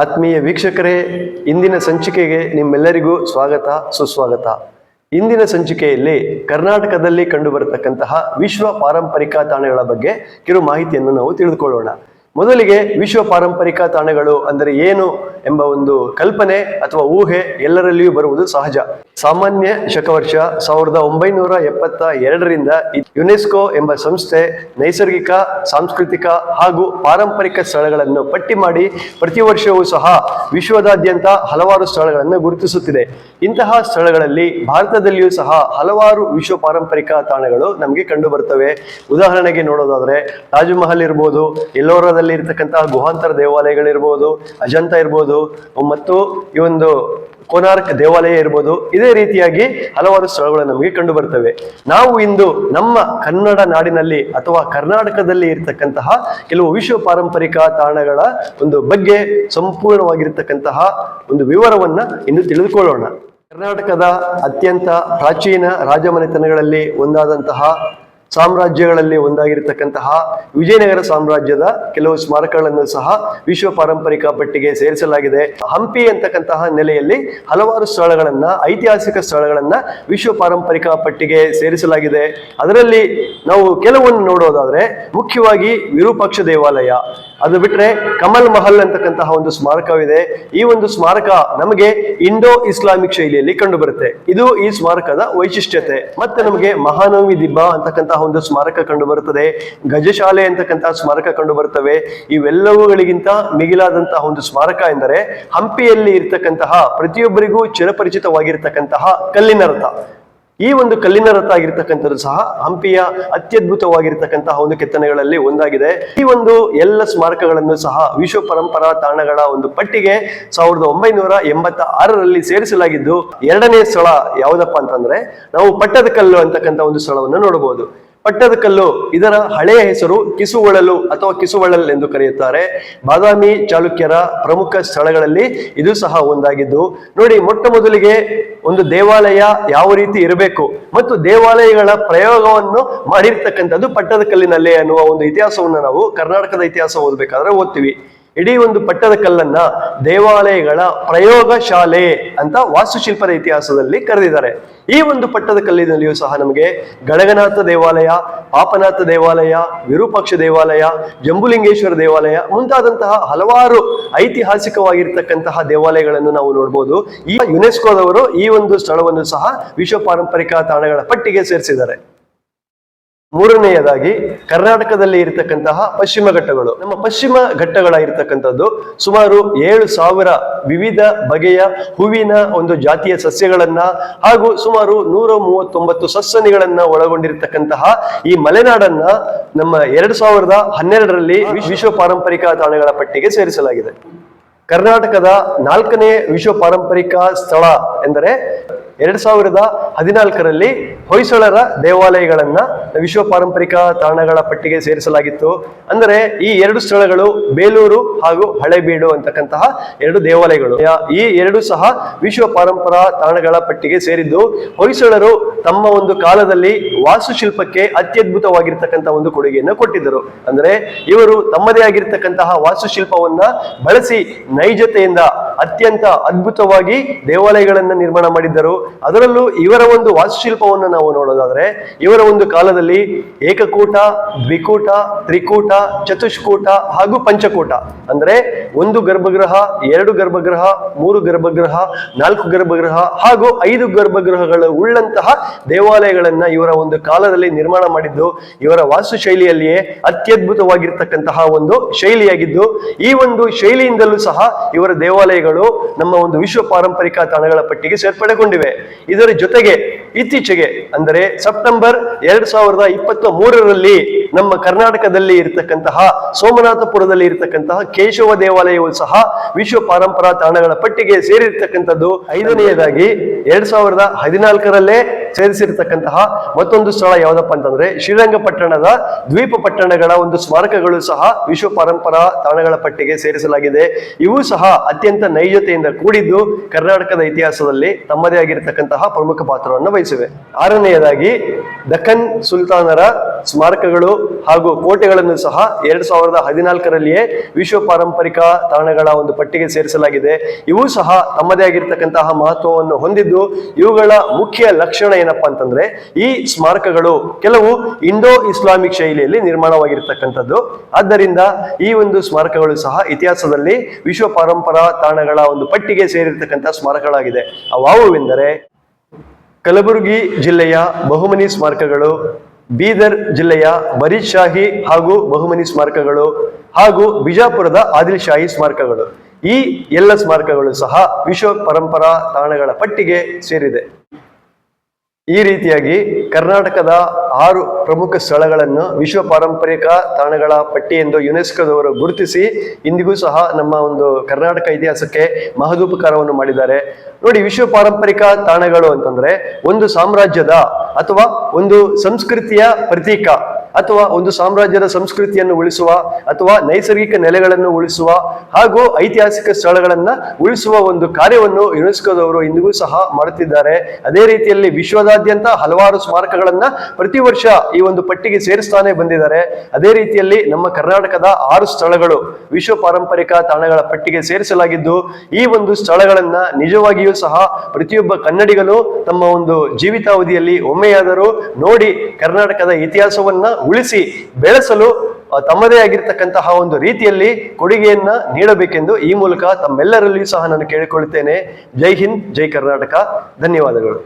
ಆತ್ಮೀಯ ವೀಕ್ಷಕರೇ, ಇಂದಿನ ಸಂಚಿಕೆಗೆ ನಿಮ್ಮೆಲ್ಲರಿಗೂ ಸ್ವಾಗತ, ಸುಸ್ವಾಗತ. ಇಂದಿನ ಸಂಚಿಕೆಯಲ್ಲಿ ಕರ್ನಾಟಕದಲ್ಲಿ ಕಂಡುಬರತಕ್ಕಂತಹ ವಿಶ್ವ ಪಾರಂಪರಿಕ ತಾಣಗಳ ಬಗ್ಗೆ ಕಿರು ಮಾಹಿತಿಯನ್ನು ನಾವು ತಿಳಿದುಕೊಳ್ಳೋಣ. ಮೊದಲಿಗೆ ವಿಶ್ವ ಪಾರಂಪರಿಕ ತಾಣಗಳು ಅಂದರೆ ಏನು ಎಂಬ ಒಂದು ಕಲ್ಪನೆ ಅಥವಾ ಊಹೆ ಎಲ್ಲರಲ್ಲಿಯೂ ಬರುವುದು ಸಹಜ. ಸಾಮಾನ್ಯ ಶಕವರ್ಷ ಸಾವಿರದ ಒಂಬೈನೂರ ಎಪ್ಪತ್ತ ಎರಡರಿಂದ ಯುನೆಸ್ಕೋ ಎಂಬ ಸಂಸ್ಥೆ ನೈಸರ್ಗಿಕ, ಸಾಂಸ್ಕೃತಿಕ ಹಾಗೂ ಪಾರಂಪರಿಕ ಸ್ಥಳಗಳನ್ನು ಪಟ್ಟಿ ಮಾಡಿ ಪ್ರತಿ ವರ್ಷವೂ ಸಹ ವಿಶ್ವದಾದ್ಯಂತ ಹಲವಾರು ಸ್ಥಳಗಳನ್ನು ಗುರುತಿಸುತ್ತಿದೆ. ಇಂತಹ ಸ್ಥಳಗಳಲ್ಲಿ ಭಾರತದಲ್ಲಿಯೂ ಸಹ ಹಲವಾರು ವಿಶ್ವ ಪಾರಂಪರಿಕ ತಾಣಗಳು ನಮಗೆ ಕಂಡು ಬರ್ತವೆ. ಉದಾಹರಣೆಗೆ ನೋಡೋದಾದ್ರೆ ತಾಜ್ ಮಹಲ್ ಇರ್ಬೋದು ಎಲ್ಲೋರದಲ್ಲಿ ಇರತಕ್ಕಂತಹ ಗುಹಾಂತರ ದೇವಾಲಯಗಳಿರ್ಬೋದು, ಅಜಂತ ಇರ್ಬೋದು, ಮತ್ತು ಈ ಒಂದು ಕೋನಾರ್ಕ್ ದೇವಾಲಯ ಇರ್ಬೋದು, ಇದೇ ರೀತಿಯಾಗಿ ಹಲವಾರು ಸ್ಥಳಗಳು ನಮಗೆ ಕಂಡು ಬರ್ತವೆ. ನಾವು ಇಂದು ನಮ್ಮ ಕನ್ನಡ ನಾಡಿನಲ್ಲಿ ಅಥವಾ ಕರ್ನಾಟಕದಲ್ಲಿ ಇರತಕ್ಕಂತಹ ಕೆಲವು ವಿಶ್ವ ಪಾರಂಪರಿಕ ತಾಣಗಳ ಒಂದು ಬಗ್ಗೆ ಸಂಪೂರ್ಣವಾಗಿರ್ತಕ್ಕಂತಹ ಒಂದು ವಿವರವನ್ನ ಇಂದು ತಿಳಿದುಕೊಳ್ಳೋಣ. ಕರ್ನಾಟಕದ ಅತ್ಯಂತ ಪ್ರಾಚೀನ ರಾಜಮನೆತನಗಳಲ್ಲಿ ಒಂದಾದಂತಹ ಸಾಮ್ರಾಜ್ಯಗಳಲ್ಲಿ ಒಂದಾಗಿರತಕ್ಕಂತಹ ವಿಜಯನಗರ ಸಾಮ್ರಾಜ್ಯದ ಕೆಲವು ಸ್ಮಾರಕಗಳನ್ನು ಸಹ ವಿಶ್ವ ಪಾರಂಪರಿಕ ಪಟ್ಟಿಗೆ ಸೇರಿಸಲಾಗಿದೆ. ಹಂಪಿ ಅಂತಕ್ಕಂತಹ ನೆಲೆಯಲ್ಲಿ ಹಲವಾರು ಸ್ಥಳಗಳನ್ನ, ಐತಿಹಾಸಿಕ ಸ್ಥಳಗಳನ್ನ ವಿಶ್ವ ಪಾರಂಪರಿಕ ಪಟ್ಟಿಗೆ ಸೇರಿಸಲಾಗಿದೆ. ಅದರಲ್ಲಿ ನಾವು ಕೆಲವನ್ನು ನೋಡೋದಾದ್ರೆ ಮುಖ್ಯವಾಗಿ ವಿರೂಪಾಕ್ಷ ದೇವಾಲಯ. ಅದು ಬಿಟ್ರೆ ಕಮಲ್ ಮಹಲ್ ಅಂತಕ್ಕಂತಹ ಒಂದು ಸ್ಮಾರಕವಿದೆ. ಈ ಒಂದು ಸ್ಮಾರಕ ನಮಗೆ ಇಂಡೋ ಇಸ್ಲಾಮಿಕ್ ಶೈಲಿಯಲ್ಲಿ ಕಂಡುಬರುತ್ತೆ. ಇದು ಈ ಸ್ಮಾರಕದ ವೈಶಿಷ್ಟ್ಯತೆ. ಮತ್ತೆ ನಮಗೆ ಮಹಾನವಮಿ ದಿಬ್ಬ ಅಂತಕ್ಕಂತಹ ಒಂದು ಸ್ಮಾರಕ ಕಂಡು ಬರುತ್ತದೆ. ಗಜಶಾಲೆ ಅಂತಕ್ಕಂತಹ ಸ್ಮಾರಕ ಕಂಡು ಬರುತ್ತವೆ ಇವೆಲ್ಲವುಗಳಿಗಿಂತ ಮಿಗಿಲಾದಂತಹ ಒಂದು ಸ್ಮಾರಕ ಎಂದರೆ ಹಂಪಿಯಲ್ಲಿ ಇರ್ತಕ್ಕಂತಹ ಪ್ರತಿಯೊಬ್ಬರಿಗೂ ಚಿರಪರಿಚಿತವಾಗಿರ್ತಕ್ಕಂತಹ ಕಲ್ಲಿನ ರಥ. ಈ ಒಂದು ಕಲ್ಲಿನ ರಥ ಆಗಿರ್ತಕ್ಕಂಥದ್ದು ಸಹ ಹಂಪಿಯ ಅತ್ಯದ್ಭುತವಾಗಿರ್ತಕ್ಕಂತಹ ಒಂದು ಕೆತ್ತನೆಗಳಲ್ಲಿ ಒಂದಾಗಿದೆ. ಈ ಒಂದು ಎಲ್ಲ ಸ್ಮಾರಕಗಳನ್ನು ಸಹ ವಿಶ್ವ ಪರಂಪರಾ ತಾಣಗಳ ಒಂದು ಪಟ್ಟಿಗೆ ಸಾವಿರದ ಒಂಬೈನೂರ ಎಂಬತ್ತ ಆರರಲ್ಲಿ ಸೇರಿಸಲಾಗಿದ್ದು, ಎರಡನೇ ಸ್ಥಳ ಯಾವುದಪ್ಪ ಅಂತಂದ್ರೆ ನಾವು ಪಟ್ಟದಕಲ್ಲು ಅಂತಕ್ಕಂಥ ಒಂದು ಸ್ಥಳವನ್ನು ನೋಡಬಹುದು. ಪಟ್ಟದಕಲ್ಲು, ಇದರ ಹಳೆಯ ಹೆಸರು ಕಿಸುವಳಲು ಅಥವಾ ಕಿಸುವಳಲ್ ಎಂದು ಕರೆಯುತ್ತಾರೆ. ಬಾದಾಮಿ ಚಾಲುಕ್ಯರ ಪ್ರಮುಖ ಸ್ಥಳಗಳಲ್ಲಿ ಇದು ಸಹ ಒಂದಾಗಿದ್ದು, ನೋಡಿ ಮೊಟ್ಟ ಮೊದಲಿಗೆ ಒಂದು ದೇವಾಲಯ ಯಾವ ರೀತಿ ಇರಬೇಕು ಮತ್ತು ದೇವಾಲಯಗಳ ಪ್ರಯೋಗವನ್ನು ಮಾಡಿರ್ತಕ್ಕಂಥದ್ದು ಪಟ್ಟದಕಲ್ಲಿನಲ್ಲೇ ಅನ್ನುವ ಒಂದು ಇತಿಹಾಸವನ್ನು ನಾವು ಕರ್ನಾಟಕದ ಇತಿಹಾಸ ಓದಬೇಕಾದ್ರೆ ಓದ್ತೀವಿ. ಇಡೀ ಒಂದು ಪಟ್ಟದ ಕಲ್ಲನ್ನ ದೇವಾಲಯಗಳ ಪ್ರಯೋಗ ಶಾಲೆ ಅಂತ ವಾಸ್ತುಶಿಲ್ಪದ ಇತಿಹಾಸದಲ್ಲಿ ಕರೆದಿದ್ದಾರೆ. ಈ ಒಂದು ಪಟ್ಟದ ಕಲ್ಲಿನಲ್ಲಿಯೂ ಸಹ ನಮಗೆ ಗಡಗನಾಥ ದೇವಾಲಯ, ಪಾಪನಾಥ ದೇವಾಲಯ, ವಿರೂಪಾಕ್ಷ ದೇವಾಲಯ, ಜಂಬುಲಿಂಗೇಶ್ವರ ದೇವಾಲಯ ಮುಂತಾದಂತಹ ಹಲವಾರು ಐತಿಹಾಸಿಕವಾಗಿರ್ತಕ್ಕಂತಹ ದೇವಾಲಯಗಳನ್ನು ನಾವು ನೋಡಬಹುದು ಈ ಯುನೆಸ್ಕೋದವರು ಈ ಒಂದು ಸ್ಥಳವನ್ನು ಸಹ ವಿಶ್ವ ಪಾರಂಪರಿಕ ತಾಣಗಳ ಪಟ್ಟಿಗೆ ಸೇರಿಸಿದ್ದಾರೆ. ಮೂರನೆಯದಾಗಿ ಕರ್ನಾಟಕದಲ್ಲಿ ಇರತಕ್ಕಂತಹ ಪಶ್ಚಿಮ ಘಟ್ಟಗಳು. ನಮ್ಮ ಪಶ್ಚಿಮ ಘಟ್ಟಗಳಾಗಿರ್ತಕ್ಕಂಥದ್ದು ಸುಮಾರು ಏಳು ಸಾವಿರ ವಿವಿಧ ಬಗೆಯ ಹೂವಿನ ಒಂದು ಜಾತಿಯ ಸಸ್ಯಗಳನ್ನ ಹಾಗೂ ಸುಮಾರು ನೂರ ಮೂವತ್ತೊಂಬತ್ತು ಸಸ್ಯನಿಗಳನ್ನ ಒಳಗೊಂಡಿರತಕ್ಕಂತಹ ಈ ಮಲೆನಾಡನ್ನ ನಮ್ಮ ಎರಡು ಸಾವಿರದ ಹನ್ನೆರಡರಲ್ಲಿ ವಿಶ್ವ ಪಾರಂಪರಿಕ ತಾಣಗಳ ಪಟ್ಟಿಗೆ ಸೇರಿಸಲಾಗಿದೆ. ಕರ್ನಾಟಕದ ನಾಲ್ಕನೇ ವಿಶ್ವ ಪಾರಂಪರಿಕ ಸ್ಥಳ ಎಂದರೆ ಎರಡ್ ಸಾವಿರದ ಹದಿನಾಲ್ಕರಲ್ಲಿ ಹೊಯ್ಸಳರ ದೇವಾಲಯಗಳನ್ನ ವಿಶ್ವ ಪಾರಂಪರಿಕ ತಾಣಗಳ ಪಟ್ಟಿಗೆ ಸೇರಿಸಲಾಗಿತ್ತು. ಅಂದರೆ ಈ ಎರಡು ಸ್ಥಳಗಳು ಬೇಲೂರು ಹಾಗೂ ಹಳೆಬೀಡು ಅಂತಕ್ಕಂತಹ ಎರಡು ದೇವಾಲಯಗಳು. ಈ ಎರಡು ಸಹ ವಿಶ್ವ ಪಾರಂಪರಾ ತಾಣಗಳ ಪಟ್ಟಿಗೆ ಸೇರಿದ್ದು. ಹೊಯ್ಸಳರು ತಮ್ಮ ಒಂದು ಕಾಲದಲ್ಲಿ ವಾಸ್ತುಶಿಲ್ಪಕ್ಕೆ ಅತ್ಯದ್ಭುತವಾಗಿರ್ತಕ್ಕಂತಹ ಒಂದು ಕೊಡುಗೆಯನ್ನು ಕೊಟ್ಟಿದ್ದರು. ಅಂದರೆ ಇವರು ತಮ್ಮದೇ ಆಗಿರ್ತಕ್ಕಂತಹ ವಾಸ್ತುಶಿಲ್ಪವನ್ನ ಬಳಸಿ ನೈಜತೆಯಿಂದ ಅತ್ಯಂತ ಅದ್ಭುತವಾಗಿ ದೇವಾಲಯಗಳನ್ನ ನಿರ್ಮಾಣ ಮಾಡಿದ್ದರು. ಅದರಲ್ಲೂ ಇವರ ಒಂದು ವಾಸ್ತುಶಿಲ್ಪವನ್ನು ನಾವು ನೋಡೋದಾದ್ರೆ, ಇವರ ಒಂದು ಕಾಲದಲ್ಲಿ ಏಕಕೂಟ, ದ್ವಿಕೂಟ, ತ್ರಿಕೂಟ, ಚತುಷ್ಕೂಟ ಹಾಗೂ ಪಂಚಕೂಟ. ಅಂದ್ರೆ ಒಂದು ಗರ್ಭಗೃಹ, ಎರಡು ಗರ್ಭಗೃಹ, ಮೂರು ಗರ್ಭಗೃಹ, ನಾಲ್ಕು ಗರ್ಭಗೃಹ ಹಾಗೂ ಐದು ಗರ್ಭಗೃಹಗಳು ಉಳ್ಳಂತಹ ದೇವಾಲಯಗಳನ್ನ ಇವರ ಒಂದು ಕಾಲದಲ್ಲಿ ನಿರ್ಮಾಣ ಮಾಡಿದ್ದು, ಇವರ ವಾಸ್ತು ಶೈಲಿಯಲ್ಲಿಯೇ ಅತ್ಯದ್ಭುತವಾಗಿರ್ತಕ್ಕಂತಹ ಒಂದು ಶೈಲಿಯಾಗಿದ್ದು, ಈ ಒಂದು ಶೈಲಿಯಿಂದಲೂ ಸಹ ಇವರ ದೇವಾಲಯಗಳು ನಮ್ಮ ಒಂದು ವಿಶ್ವ ಪಾರಂಪರಿಕ ತಾಣಗಳ ಪಟ್ಟಿಗೆ ಸೇರ್ಪಡೆಗೊಂಡಿವೆ. ಇದರ ಜೊತೆಗೆ ಇತ್ತೀಚೆಗೆ, ಅಂದರೆ ಸೆಪ್ಟೆಂಬರ್ ಎರಡ್ ಸಾವಿರದ ಇಪ್ಪತ್ತ ಮೂರರಲ್ಲಿ ನಮ್ಮ ಕರ್ನಾಟಕದಲ್ಲಿ ಇರತಕ್ಕಂತಹ, ಸೋಮನಾಥಪುರದಲ್ಲಿ ಇರತಕ್ಕಂತಹ ಕೇಶವ ದೇವಾಲಯವು ಸಹ ವಿಶ್ವ ಪರಂಪರಾ ತಾಣಗಳ ಪಟ್ಟಿಗೆ ಸೇರಿರ್ತಕ್ಕಂಥದ್ದು ಐದನೆಯದಾಗಿ, ಎರಡ್ ಸಾವಿರದ ಹದಿನಾಲ್ಕರಲ್ಲೇ ಸೇರಿಸಿರ್ತಕ್ಕಂತಹ ಮತ್ತೊಂದು ಸ್ಥಳ ಯಾವುದಪ್ಪ ಅಂತಂದ್ರೆ ಶ್ರೀರಂಗಪಟ್ಟಣದ ದ್ವೀಪ ಪಟ್ಟಣಗಳ ಒಂದು ಸ್ಮಾರಕಗಳು ಸಹ ವಿಶ್ವ ಪರಂಪರಾ ತಾಣಗಳ ಪಟ್ಟಿಗೆ ಸೇರಿಸಲಾಗಿದೆ. ಇವು ಸಹ ಅತ್ಯಂತ ನೈಜತೆಯಿಂದ ಕೂಡಿದ್ದು ಕರ್ನಾಟಕದ ಇತಿಹಾಸದಲ್ಲಿ ತಮ್ಮದೇ ಆಗಿರತಕ್ಕಂತಹ ಪ್ರಮುಖ ಪಾತ್ರವನ್ನು ವಹಿಸಿವೆ. ಆರನೆಯದಾಗಿ ದಖನ್ ಸುಲ್ತಾನರ ಸ್ಮಾರಕಗಳು ಹಾಗೂ ಕೋಟೆಗಳನ್ನು ಸಹ ಎರಡ್ ಸಾವಿರದ ಹದಿನಾಲ್ಕರಲ್ಲಿಯೇ ವಿಶ್ವ ಪಾರಂಪರಿಕ ತಾಣಗಳ ಒಂದು ಪಟ್ಟಿಗೆ ಸೇರಿಸಲಾಗಿದೆ. ಇವು ಸಹ ತಮ್ಮದೇ ಆಗಿರ್ತಕ್ಕಂತಹ ಮಹತ್ವವನ್ನು ಹೊಂದಿದ್ದು ಇವುಗಳ ಮುಖ್ಯ ಲಕ್ಷಣ ಏನಪ್ಪಾ ಅಂತಂದ್ರೆ ಈ ಸ್ಮಾರಕಗಳು ಕೆಲವು ಇಂಡೋ ಇಸ್ಲಾಮಿಕ್ ಶೈಲಿಯಲ್ಲಿ ನಿರ್ಮಾಣವಾಗಿರ್ತಕ್ಕಂಥದ್ದು. ಆದ್ದರಿಂದ ಈ ಒಂದು ಸ್ಮಾರಕಗಳು ಸಹ ಇತಿಹಾಸದಲ್ಲಿ ವಿಶ್ವ ಪರಂಪರಾ ತಾಣಗಳ ಒಂದು ಪಟ್ಟಿಗೆ ಸೇರಿರ್ತಕ್ಕಂಥ ಸ್ಮಾರಕಗಳಾಗಿದೆ. ಅವಾವುವೆಂದರೆ ಕಲಬುರಗಿ ಜಿಲ್ಲೆಯ ಬಹುಮನಿ ಸ್ಮಾರಕಗಳು, ಬೀದರ್ ಜಿಲ್ಲೆಯ ಬರೀದ್ ಶಾಹಿ ಹಾಗೂ ಬಹುಮನಿ ಸ್ಮಾರಕಗಳು ಹಾಗೂ ಬಿಜಾಪುರದ ಆದಿಲ್ ಶಾಹಿ ಸ್ಮಾರಕಗಳು. ಈ ಎಲ್ಲ ಸ್ಮಾರಕಗಳು ಸಹ ವಿಶ್ವ ಪರಂಪರಾ ತಾಣಗಳ ಪಟ್ಟಿಗೆ ಸೇರಿದೆ. ಈ ರೀತಿಯಾಗಿ ಕರ್ನಾಟಕದ ಆರು ಪ್ರಮುಖ ಸ್ಥಳಗಳನ್ನು ವಿಶ್ವ ಪಾರಂಪರಿಕ ತಾಣಗಳ ಪಟ್ಟಿ ಎಂದು ಯುನೆಸ್ಕೋದವರು ಗುರುತಿಸಿ ಇಂದಿಗೂ ಸಹ ನಮ್ಮ ಒಂದು ಕರ್ನಾಟಕ ಇತಿಹಾಸಕ್ಕೆ ಮಹದೂಪಕಾರವನ್ನು ಮಾಡಿದ್ದಾರೆ. ನೋಡಿ, ವಿಶ್ವ ಪಾರಂಪರಿಕ ತಾಣಗಳು ಅಂತಂದ್ರೆ ಒಂದು ಸಾಮ್ರಾಜ್ಯದ ಅಥವಾ ಒಂದು ಸಂಸ್ಕೃತಿಯ ಪ್ರತೀಕ. ಅಥವಾ ಒಂದು ಸಾಮ್ರಾಜ್ಯದ ಸಂಸ್ಕೃತಿಯನ್ನು ಉಳಿಸುವ ಅಥವಾ ನೈಸರ್ಗಿಕ ನೆಲೆಗಳನ್ನು ಉಳಿಸುವ ಹಾಗೂ ಐತಿಹಾಸಿಕ ಸ್ಥಳಗಳನ್ನ ಉಳಿಸುವ ಒಂದು ಕಾರ್ಯವನ್ನು ಯುನೆಸ್ಕೋದವರು ಇಂದಿಗೂ ಸಹ ಮಾಡುತ್ತಿದ್ದಾರೆ. ಅದೇ ರೀತಿಯಲ್ಲಿ ವಿಶ್ವದಾದ್ಯಂತ ಹಲವಾರು ಸ್ಮಾರಕಗಳನ್ನ ಪ್ರತಿ ವರ್ಷ ಈ ಒಂದು ಪಟ್ಟಿಗೆ ಸೇರಿಸ್ತಾನೆ ಬಂದಿದ್ದಾರೆ. ಅದೇ ರೀತಿಯಲ್ಲಿ ನಮ್ಮ ಕರ್ನಾಟಕದ ಆರು ಸ್ಥಳಗಳು ವಿಶ್ವ ಪಾರಂಪರಿಕ ತಾಣಗಳ ಪಟ್ಟಿಗೆ ಸೇರಿಸಲಾಗಿದ್ದು, ಈ ಒಂದು ಸ್ಥಳಗಳನ್ನ ನಿಜವಾಗಿಯೂ ಸಹ ಪ್ರತಿಯೊಬ್ಬ ಕನ್ನಡಿಗನು ತಮ್ಮ ಒಂದು ಜೀವಿತಾವಧಿಯಲ್ಲಿ ಒಮ್ಮೆಯಾದರೂ ನೋಡಿ ಕರ್ನಾಟಕದ ಇತಿಹಾಸವನ್ನ ಉಳಿಸಿ ಬೆಳೆಸಲು ತಮ್ಮದೇ ಆಗಿರ್ತಕ್ಕಂತಹ ಒಂದು ರೀತಿಯಲ್ಲಿ ಕೊಡುಗೆಯನ್ನ ನೀಡಬೇಕೆಂದು ಈ ಮೂಲಕ ತಮ್ಮೆಲ್ಲರಲ್ಲಿಯೂ ಸಹ ನಾನು ಕೇಳಿಕೊಳ್ಳುತ್ತೇನೆ. ಜೈ ಹಿಂದ್, ಜೈ ಕರ್ನಾಟಕ. ಧನ್ಯವಾದಗಳು.